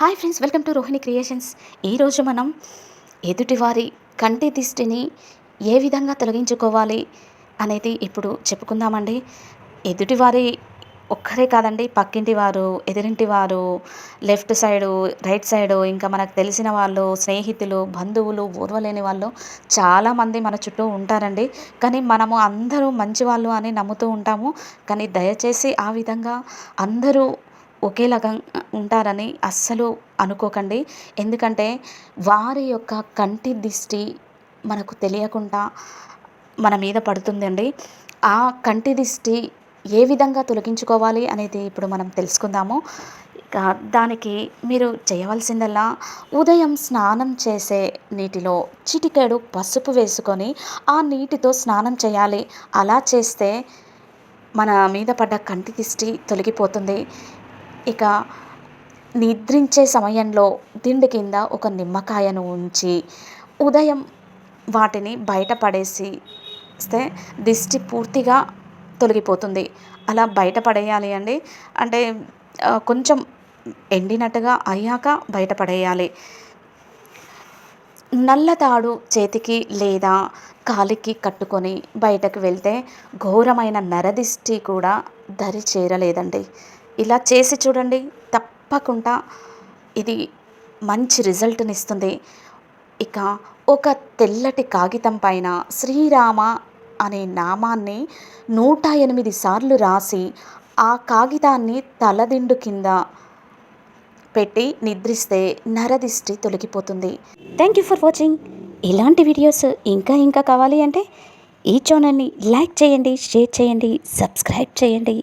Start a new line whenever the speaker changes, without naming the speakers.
Hi friends welcome to Rohini creations. ఈరోజు మనం ఎదుటివారి కంటి దిష్టిని ఏ విధంగా తొలగించుకోవాలి అనేది ఇప్పుడు చెప్పుకుందామండి. ఎదుటివారి ఒక్కరే కాదండి పక్కింటి వారు ఎదురింటి వారు లెఫ్ట్ సైడు రైట్ సైడు ఇంకా మనకు తెలిసిన వాళ్ళు స్నేహితులు బంధువులు ఊర్వలేని వాళ్ళు చాలామంది మన చుట్టూ ఉంటారండి. కానీ మనము అందరూ మంచి వాళ్ళు అని నమ్ముతూ ఉంటాము. కానీ దయచేసి ఆ విధంగా అందరూ ఒకేలాగా ఉంటారని అస్సలు అనుకోకండి. ఎందుకంటే వారి యొక్క కంటి దిష్టి మనకు తెలియకుండా మన మీద పడుతుందండి. ఆ కంటి దిష్టి ఏ విధంగా తొలగించుకోవాలి అనేది ఇప్పుడు మనం తెలుసుకుందాము. దానికి మీరు చేయవలసిందల్లా ఉదయం స్నానం చేసే నీటిలో చిటికెడు పసుపు వేసుకొని ఆ నీటితో స్నానం చేయాలి. అలా చేస్తే మన మీద పడ్డ కంటి దిష్టి తొలగిపోతుంది. ఇక నిద్రించే సమయంలో దిండు కింద ఒక నిమ్మకాయను ఉంచి ఉదయం వాటిని బయట స్తే దిష్టి పూర్తిగా తొలగిపోతుంది. అలా బయట పడేయాలి అండి. అంటే కొంచెం ఎండినట్టుగా అయ్యాక బయట పడేయాలి. నల్ల తాడు చేతికి లేదా కాలికి కట్టుకొని బయటకు వెళ్తే ఘోరమైన నరదిష్టి కూడా దరి చేరలేదండి. ఇలా చేసి చూడండి తప్పకుండా ఇది మంచి రిజల్ట్ని ఇస్తుంది ఇక ఒక తెల్లటి కాగితం పైన శ్రీరామ అనే నామాన్ని నూట ఎనిమిది సార్లు రాసి ఆ కాగితాన్ని తలదిండు కింద పెట్టి నిద్రిస్తే నరదిష్టి తొలగిపోతుంది. థ్యాంక్ యూ ఫర్ వాచింగ్ ఇలాంటి వీడియోస్ ఇంకా ఇంకా కావాలి అంటే ఈ ఛానల్ని లైక్ చేయండి షేర్ చేయండి సబ్స్క్రైబ్ చేయండి.